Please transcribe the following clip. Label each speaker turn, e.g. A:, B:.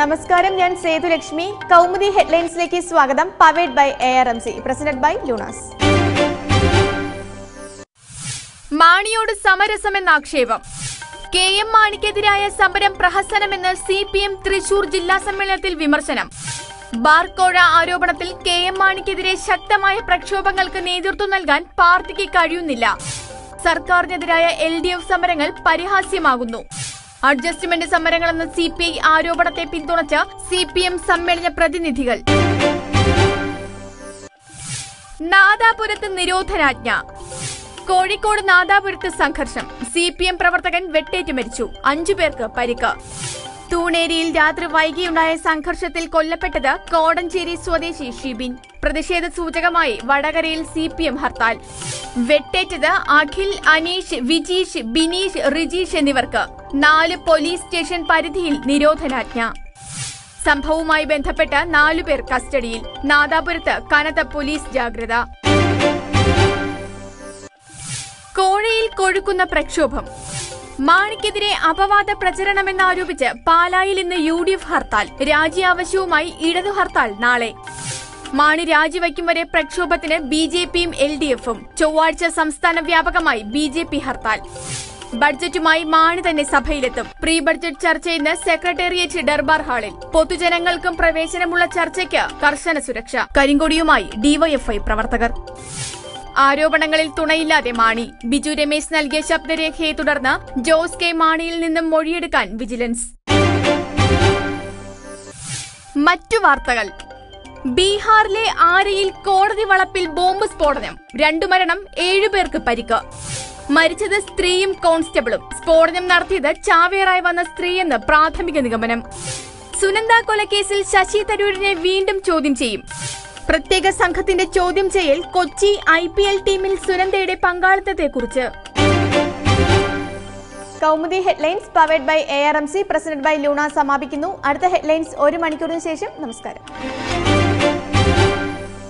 A: നമസ്കാരം ഞാൻ സേതുലക്ഷ്മി കൗമുദി ഹെഡ്ലൈൻസിലേക്ക് സ്വാഗതം. Powered by A R M C president by Lunars.
B: മാണിയോട് സമരസമെന്ന ആക്ഷേപം. കെ എം മാണിക്കെതിരായ സമരം പ്രഹസനമെന്ന് സി പി എം തൃശൂർ ജില്ലാ സമ്മേളനത്തിൽ വിമർശനം. ബാർക്കോഴ ആരോപണത്തിൽ കെ എം മാണിക്കെതിരെ ശക്തമായ പ്രക്ഷോഭങ്ങൾക്ക് നേതൃത്വം നൽകാൻ പാർട്ടിക്ക് കഴിയുന്നില്ല. സർക്കാരിനെതിരായ എൽ ഡി എഫ് സമരങ്ങൾ പരിഹാസ്യമാകുന്നു. അഡ്ജസ്റ്റ്മെന്റ് സമരങ്ങളെന്ന സി പി ഐ ആരോപണത്തെ പിന്തുണച്ച സി പി എം സമ്മേളന പ്രതിനിധികൾ. നാദാപുരത്ത് നിരോധനാജ്ഞ. കോഴിക്കോട് നാദാപുരത്ത് സംഘർഷം. സി പി എം പ്രവർത്തകൻ വെട്ടേറ്റ് മരിച്ചു. അഞ്ചു പേർക്ക് പരിക്ക്. തൂണേരിയിൽ രാത്രി വൈകിയുണ്ടായ സംഘർഷത്തിൽ കൊല്ലപ്പെട്ടത് കോടഞ്ചേരി സ്വദേശി ഷിബിൻ. പ്രതിഷേധ സൂചകമായി വടകരയിൽ സി പി എം ഹർത്താൽ. വെട്ടേറ്റത് അഖിൽ അനീഷ് വിജീഷ് ബിനീഷ് റിജീഷ് എന്നിവർക്ക്. നാല് പോലീസ് സ്റ്റേഷൻ പരിധിയിൽ നിരോധനാജ്ഞ. സംഭവവുമായി ബന്ധപ്പെട്ട് നാലുപേർ കസ്റ്റഡിയിൽ. നാദാപുരത്ത് കനത്ത പോലീസ് ജാഗ്രത. കോഴയിൽ കൊഴുക്കുന്ന പ്രക്ഷോഭം. മാണിക്കെതിരെ അപവാദ പ്രചരണമെന്നാരോപിച്ച് പാലായിൽ ഇന്ന് യു ഡി എഫ് ഹർത്താൽ. രാജി ആവശ്യവുമായി ഇടതു ഹർത്താൽ നാളെ. മാണി രാജിവയ്ക്കും വരെ പ്രക്ഷോഭത്തിന് ബി ജെ പിയും എൽ ഡി എഫും. ചൊവ്വാഴ്ച സംസ്ഥാന വ്യാപകമായി ബി ജെ പി ഹർത്താൽ. ബഡ്ജറ്റുമായി മാണി തന്നെ സഭയിലെത്തും. പ്രീ ബഡ്ജറ്റ് ചർച്ച ഇന്ന് സെക്രട്ടേറിയറ്റ് ദർബാർ ഹാളിൽ. പൊതുജനങ്ങൾക്കും പ്രവേശനമുള്ള ചർച്ചയ്ക്ക് കർശന സുരക്ഷ. കരിങ്കൊടിയുമായി ഡിവൈഎഫ്ഐ പ്രവർത്തകർ. ആരോപണങ്ങളിൽ തുണയില്ലാതെ മാണി. ബിജു രമേശ് നൽകിയ ശബ്ദരേഖയെ തുടർന്ന് ജോസ് കെ മാണിയിൽ നിന്നും മൊഴിയെടുക്കാൻ വിജിലൻസ്. മറ്റു വാർത്തകൾ. ബീഹാറിലെ ആരയിൽ കോടതി വളപ്പിൽ ബോംബ് സ്ഫോടനം. രണ്ടു മരണം ഏഴുപേർക്ക് പരിക്ക്. മരിച്ചത് സ്ത്രീയും കോൺസ്റ്റബിളും. സ്ഫോടനം നടത്തിയത് ചാവേറായി വന്ന സ്ത്രീയെന്ന് പ്രാഥമിക നിഗമനം. സുനന്ദ കൊലക്കേസിൽ ശശി തരൂരിനെ വീണ്ടും ചോദ്യം ചെയ്യും. പ്രത്യേക സംഘത്തിന്റെ ചോദ്യം ചെയ്യൽ കൊച്ചി ഐ പി എൽ ടീമിൽ സുനന്ദയുടെ പങ്കാളിത്തത്തെക്കുറിച്ച്.
A: Kaumudi headlines powered by A R M C president by Lunar സമാപിക്കുന്നു. അടുത്ത ഹെഡ്ലൈൻസ് ഒരു മണിക്കൂറിന് ശേഷം നമസ്കാരം.